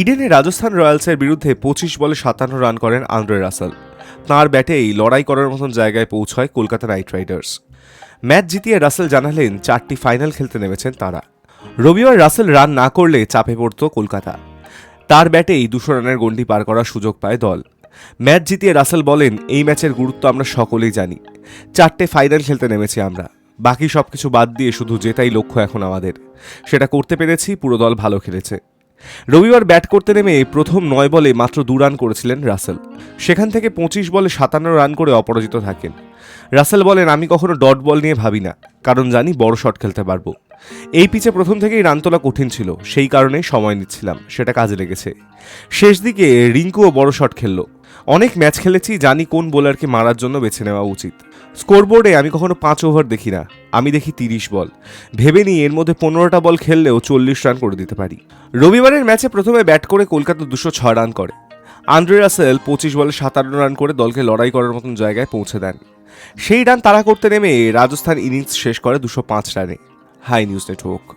ইডেনে রাজস্থান রয়্যালসের বিরুদ্ধে পঁচিশ বলে সাতান্ন রান করেন আন্দ্রে রাসেল। তাঁর ব্যাটেই লড়াই করার মতন জায়গায় পৌঁছয় কলকাতা নাইট রাইডার্স। ম্যাচ জিতিয়ে রাসেল জানালেন, চারটি ফাইনাল খেলতে নেমেছেন তারা। রবিবার রাসেল রান না করলে চাপে পড়ত কলকাতা। তার ব্যাটেই দুশো রানের গন্ডি পার করার সুযোগ পায় দল। ম্যাচ জিতিয়ে রাসেল বলেন, এই ম্যাচের গুরুত্ব আমরা সকলেই জানি। চারটে ফাইনাল খেলতে নেমেছি আমরা। বাকি সব কিছু বাদ দিয়ে শুধু জেতাই লক্ষ্য এখন আমাদের। সেটা করতে পেরেছি, পুরো দল ভালো খেলেছে। রবিবার ব্যাট করতে নেমে প্রথম নয় বলে মাত্র দু রান করেছিলেন রাসেল। সেখান থেকে পঁচিশ বলে সাতান্ন রান করে অপরাজিত থাকেন। রাসেল বলেন, আমি কখনো ডট বল নিয়ে ভাবি না, কারণ জানি বড় শট খেলতে পারব। এই পিচে প্রথম থেকেই রান তোলা কঠিন ছিল, সেই কারণেই সময় নিচ্ছিলাম, সেটা কাজে লেগেছে। শেষ দিকে রিঙ্কুও বড় শট খেললো। অনেক ম্যাচ খেলেছি, জানি কোন বোলারকে মারার জন্য বেছে নেওয়া উচিত। স্কোরবোর্ডে আমি কখনো পাঁচ ওভার দেখি না, আমি দেখি তিরিশ বল। ভেবে নিই এর মধ্যে পনেরোটা বল খেললেও চল্লিশ রান করে দিতে পারি। রবিবারের ম্যাচে প্রথমে ব্যাট করে কলকাতা দুশো ছয় রান করে। আন্দ্রে রাসেল পঁচিশ বলে সাতান্ন রান করে দলকে লড়াই করার মতন জায়গায় পৌঁছে দেন। সেই রান তারা করতে নেমে রাজস্থান ইনিংস শেষ করে দুশো পাঁচ রানে। High news network.